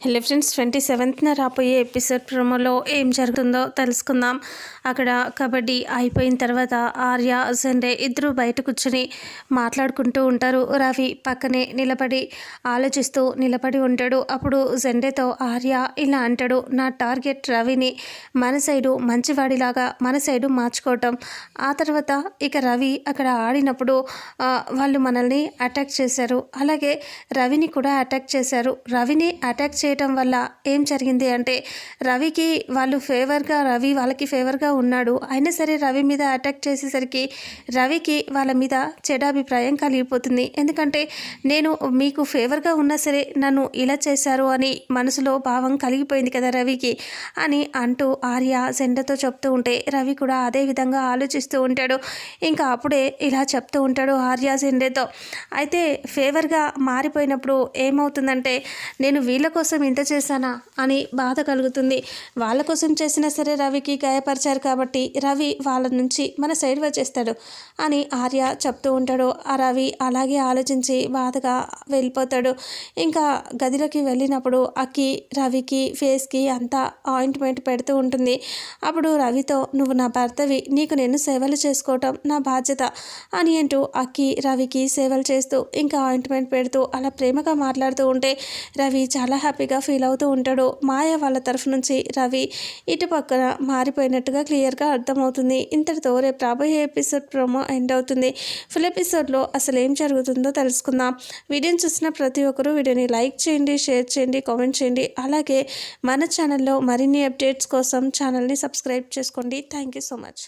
Hello friends twenty సెవెంత్న రాబోయే episode ప్రోమోలో ఏం జరుగుతుందో తెలుసుకుందాం. అక్కడ కబడ్డీ అయిపోయిన తర్వాత ఆర్య సండే ఇద్దరు బయట కూర్చొని మాట్లాడుకుంటూ ఉంటారు. రవి పక్కనే నిలబడి ఆలోచిస్తూ నిలబడి ఉంటాడు. అప్పుడు జెండేతో ఆర్య ఇలా అంటాడు నా టార్గెట్ రవిని మన సైడు మంచివాడిలాగా మన సైడు మార్చుకోవటం. ఆ తర్వాత ఇక రవి అక్కడ ఆడినప్పుడు వాళ్ళు మనల్ని అటాక్ చేశారు. అలాగే రవిని కూడా అటాక్ చేశారు. రవిని అటాక్ చే చేయటం వల్ల ఏం జరిగింది అంటే రవికి వాళ్ళు ఫేవర్గా రవి వాళ్ళకి ఫేవర్గా ఉన్నాడు. అయినా సరే రవి మీద అటాక్ చేసేసరికి రవికి వాళ్ళ మీద చెడాభిప్రాయం కలిగిపోతుంది. ఎందుకంటే నేను మీకు ఫేవర్గా ఉన్నా సరే నన్ను ఇలా చేశారు అని మనసులో భావం కలిగిపోయింది కదా రవికి అని అంటూ ఆర్య సెండతో చెప్తూ ఉంటే రవి కూడా అదే విధంగా ఆలోచిస్తూ ఉంటాడు. ఇంకా అప్పుడే ఇలా చెప్తూ ఉంటాడు ఆర్య సెండేతో అయితే ఫేవర్గా మారిపోయినప్పుడు ఏమవుతుందంటే నేను వీళ్ళ కోసం ఇంత చేశానా అని బాధ కలుగుతుంది. వాళ్ళ కోసం చేసినా సరే రవికి గాయపరిచారు కాబట్టి రవి వాళ్ళ నుంచి మన సైడ్ వచ్చేస్తాడు అని ఆర్య చెప్తూ ఉంటాడు. ఆ రవి అలాగే ఆలోచించి బాధగా వెళ్ళిపోతాడు. ఇంకా గదిలోకి వెళ్ళినప్పుడు అక్కి రవికి ఫేస్కి అంతా ఆయింట్మెంట్ పెడుతూ ఉంటుంది. అప్పుడు రవితో నువ్వు నా భర్తవి నీకు నేను సేవలు చేసుకోవటం నా బాధ్యత అని అంటూ అక్కి రవికి సేవలు చేస్తూ ఇంకా ఆయింట్మెంట్ పెడుతూ అలా ప్రేమగా మాట్లాడుతూ ఉంటే రవి చాలా హ్యాపీగా ఫీల్ అవుతూ ఉంటాడు. మాయ వాళ్ళ తరఫు నుంచి రవి ఇటు పక్కన మారిపోయినట్టుగా క్లియర్గా అర్థమవుతుంది. ఇంతటితో రేపు రాబోయే ఎపిసోడ్ ప్రోమో ఎండ్ అవుతుంది. ఫుల్ ఎపిసోడ్లో అసలు ఏం జరుగుతుందో తెలుసుకుందాం. వీడియోని చూసిన ప్రతి ఒక్కరూ వీడియోని లైక్ చేయండి షేర్ చేయండి కామెంట్ చేయండి. అలాగే మన ఛానల్లో మరిన్ని అప్డేట్స్ కోసం ఛానల్ని సబ్స్క్రైబ్ చేసుకోండి. Thank you so much.